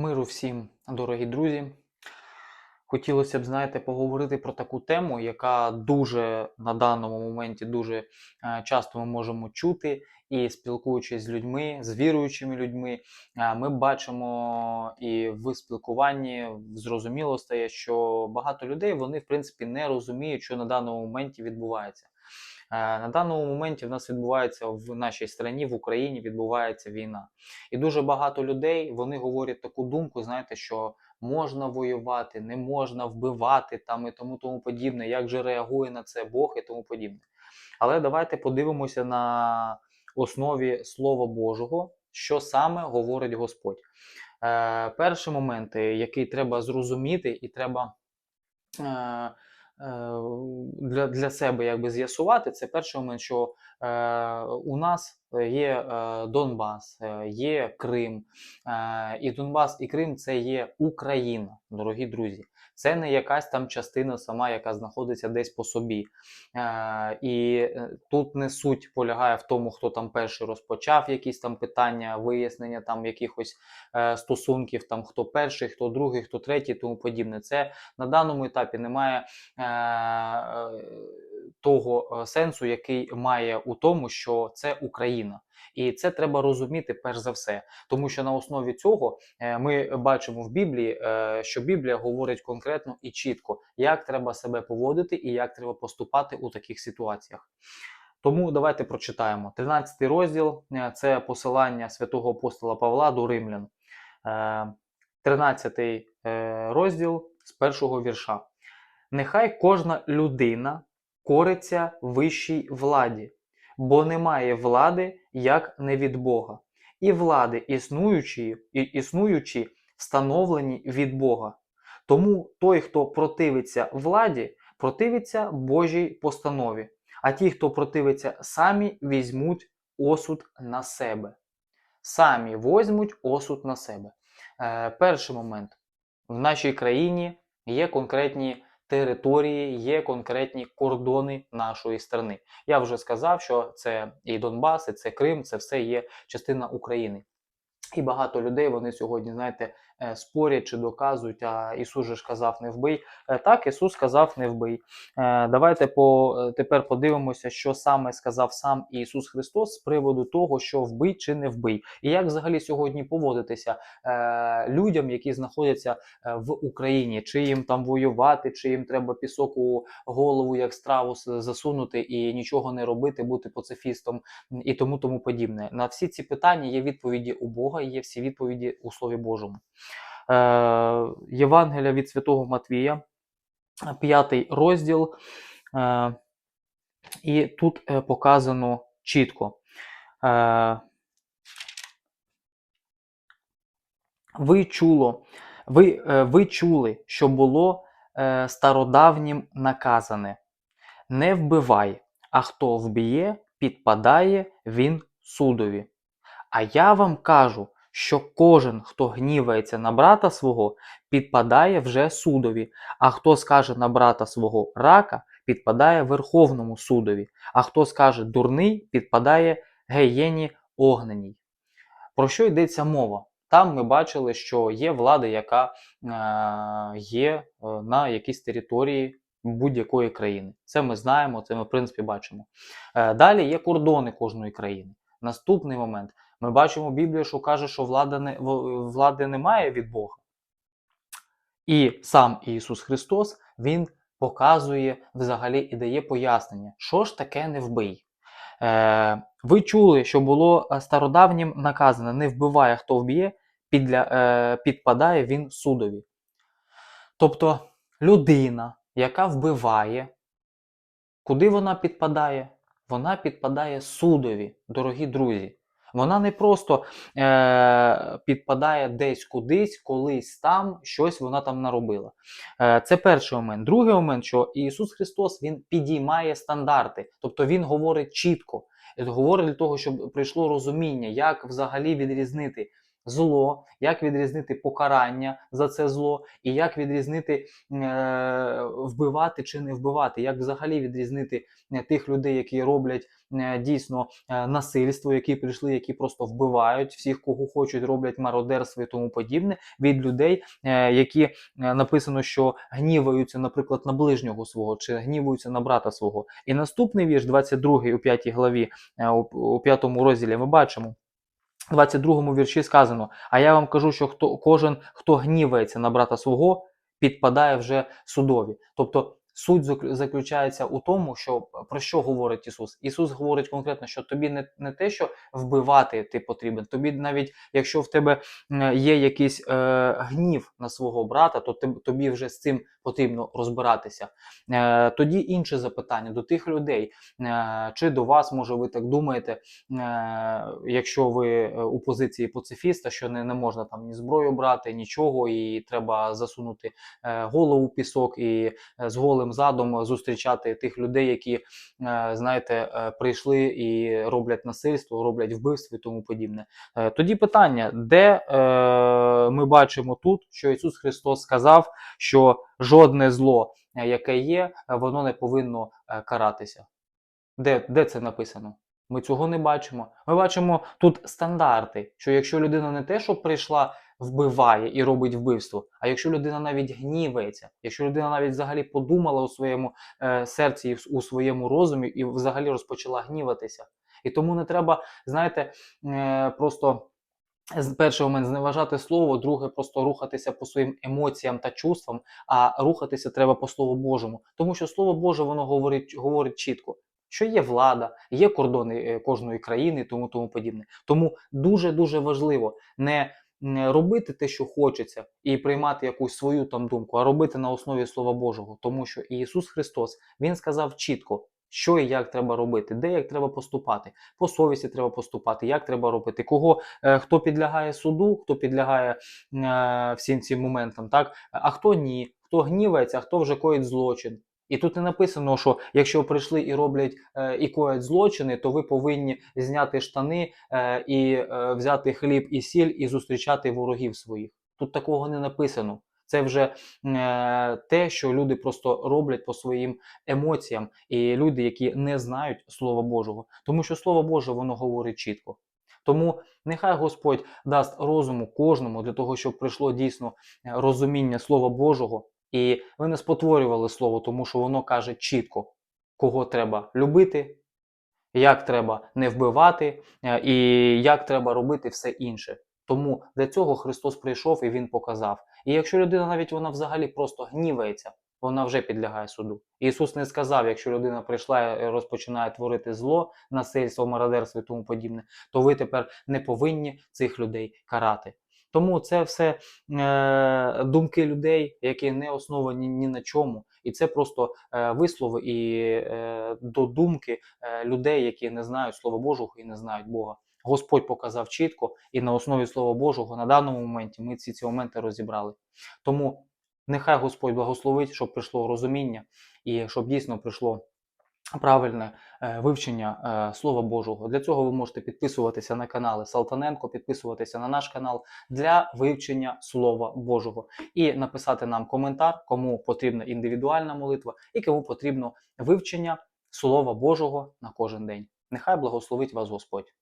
Миру всім, дорогі друзі. Хотілося б, знаєте, поговорити про таку тему, яка дуже на даному моменті дуже е, часто ми можемо чути, і спілкуючись з людьми, з віруючими людьми, е, ми бачимо і в спілкуванні зрозуміло стає, що багато людей вони в принципі не розуміють, що на даному моменті відбувається. На даному моменті в нас відбувається в нашій країні, в Україні відбувається війна. І дуже багато людей вони говорять таку думку, знаєте, що можна воювати, не можна вбивати там і тому тому подібне, як же реагує на це Бог і тому подібне. Але давайте подивимося на основі Слова Божого, що саме говорить Господь. Е, перший момент, який треба зрозуміти, і треба е, для, для себе якби з'ясувати, це перший момент, що е, у нас є е, Донбас, е, є Крим. Е, і Донбас і Крим це є Україна, дорогі друзі. Це не якась там частина сама, яка знаходиться десь по собі. І тут не суть полягає в тому, хто там перший розпочав якісь там питання, вияснення там якихось стосунків, там хто перший, хто другий, хто третій, тому подібне. Це на даному етапі немає того е, сенсу, який має у тому, що це Україна. І це треба розуміти перш за все, тому що на основі цього е, ми бачимо в Біблії, е, що Біблія говорить конкретно і чітко, як треба себе поводити і як треба поступати у таких ситуаціях. Тому давайте прочитаємо 13 розділ це посилання святого апостола Павла до римлян. Е, 13 е, розділ з першого вірша. Нехай кожна людина кориться вищій владі, бо немає влади, як не від Бога, і влади існуючі, і існуючі встановлені від Бога. Тому той, хто противиться владі, противиться Божій постанові, а ті, хто противиться, самі візьмуть осуд на себе. Самі возьмуть осуд на себе. Е, перший момент. В нашій країні є конкретні території, є конкретні кордони нашої страни. Я вже сказав, що це і Донбас, і це Крим, це все є частина України. І багато людей вони сьогодні, знаєте, спорять чи доказують, а Ісус же ж казав не вбий. Е, Так, Ісус сказав не вбий. Е, Давайте по, е, тепер подивимося, що саме сказав сам Ісус Христос з приводу того, що вбий чи не вбий. І як взагалі сьогодні поводитися е, людям, які знаходяться е, в Україні, чи їм там воювати, чи їм треба пісок у голову як страву засунути і нічого не робити, бути пацифістом і тому тому подібне. На всі ці питання є відповіді у Бога, і є всі відповіді у Слові Божому. Е, Євангелія від Святого Матвія, п'ятий розділ. Е, і тут е, показано чітко. Ви чуло, ви, ви чули, що було стародавнім наказане: не вбивай, а хто вб'є, підпадає він судові. А я вам кажу, що кожен, хто гнівається на брата свого, підпадає вже судові, а хто скаже на брата свого рака, підпадає Верховному судові, а хто скаже дурний, підпадає геєні огненій. Про що йдеться мова? Там ми бачили, що є влада, яка е, є е, на якійсь території будь-якої країни. Це ми знаємо, це ми в принципі бачимо. Е, далі є кордони кожної країни. Наступний момент. Ми бачимо Біблію, що каже, що влада не, влади немає від Бога. І сам Ісус Христос Він показує взагалі і дає пояснення, що ж таке не вбий. Е, ви чули, що було е, стародавнім наказано: не вбиває, хто вб'є, підля, е, підпадає він судові. Тобто людина, яка вбиває, куди вона підпадає? Вона підпадає судові, дорогі друзі. Вона не просто е, підпадає десь кудись, колись там, щось вона там наробила. Е, це перший момент. Другий момент, що Ісус Христос Він підіймає стандарти, тобто Він говорить чітко, говорить для того, щоб прийшло розуміння, як взагалі відрізнити зло, як відрізнити покарання за це зло, і як відрізнити е, вбивати чи не вбивати, як взагалі відрізнити е, тих людей, які роблять е, дійсно насильство, які прийшли, які просто вбивають всіх, кого хочуть, роблять мародерство і тому подібне, від людей, які написано, що гніваються, наприклад, на ближнього свого чи гніваються на брата свого. І наступний вірш, 22 у 5 главі, у 5 розділі, ми бачимо. У 22 вірші сказано: А я вам кажу, що хто кожен, хто гнівається на брата свого, підпадає вже судові. Тобто суть зак- заключається у тому, що про що говорить Ісус? Ісус говорить конкретно, що тобі не, не те, що вбивати ти потрібен, тобі навіть якщо в тебе е, є якийсь е, гнів на свого брата, то тобі вже з цим потрібно розбиратися. Е, тоді інше запитання до тих людей, е, чи до вас, може, ви так думаєте, е, якщо ви у позиції пацифіста, що не, не можна там ні зброю брати, нічого, і треба засунути голову в пісок і з голим задом зустрічати тих людей, які, знаєте, прийшли і роблять насильство, роблять вбивство і тому подібне. Тоді питання, де ми бачимо тут, що Ісус Христос сказав, що жодне зло, е, яке є, е, воно не повинно е, каратися. Де, де це написано? Ми цього не бачимо. Ми бачимо тут стандарти, що якщо людина не те, що прийшла, вбиває і робить вбивство, а якщо людина навіть гнівається, якщо людина навіть взагалі подумала у своєму е, серці і у своєму розумі і взагалі розпочала гніватися. І тому не треба, знаєте, е, просто. З- Перший момент зневажати слово, друге просто рухатися по своїм емоціям та чувствам, а рухатися треба по Слову Божому. Тому що Слово Боже воно говорить, говорить чітко, що є влада, є кордони е, кожної країни, тому тому подібне. Тому дуже дуже важливо не робити те, що хочеться, і приймати якусь свою там думку, а робити на основі Слова Божого. Тому що Ісус Христос Він сказав чітко. Що і як треба робити, де як треба поступати, по совісті треба поступати, як треба робити, кого е, хто підлягає суду, хто підлягає е, всім цим моментам, так а хто ні, хто гнівається, а хто вже коїть злочин. І тут не написано, що якщо прийшли і роблять е, і коять злочини, то ви повинні зняти штани е, і е, взяти хліб і сіль і зустрічати ворогів своїх. Тут такого не написано. Це вже е, те, що люди просто роблять по своїм емоціям, і люди, які не знають Слова Божого, тому що Слово Боже воно говорить чітко. Тому нехай Господь дасть розуму кожному для того, щоб прийшло дійсно е, розуміння Слова Божого, і ви не спотворювали слово, тому що воно каже чітко, кого треба любити, як треба не вбивати, е, і як треба робити все інше. Тому для цього Христос прийшов і Він показав. І якщо людина навіть вона взагалі просто гнівається, вона вже підлягає суду. Ісус не сказав, якщо людина прийшла і розпочинає творити зло, насильство, мародерство і тому подібне, то ви тепер не повинні цих людей карати. Тому це все е, думки людей, які не основані ні на чому, і це просто е, вислови і е, додумки е, людей, які не знають Слова Божого і не знають Бога. Господь показав чітко, і на основі Слова Божого на даному моменті ми ці ці моменти розібрали. Тому нехай Господь благословить, щоб прийшло розуміння і щоб дійсно прийшло правильне е, вивчення е, Слова Божого. Для цього ви можете підписуватися на канали Салтаненко, підписуватися на наш канал для вивчення Слова Божого і написати нам коментар, кому потрібна індивідуальна молитва і кому потрібно вивчення Слова Божого на кожен день. Нехай благословить вас Господь.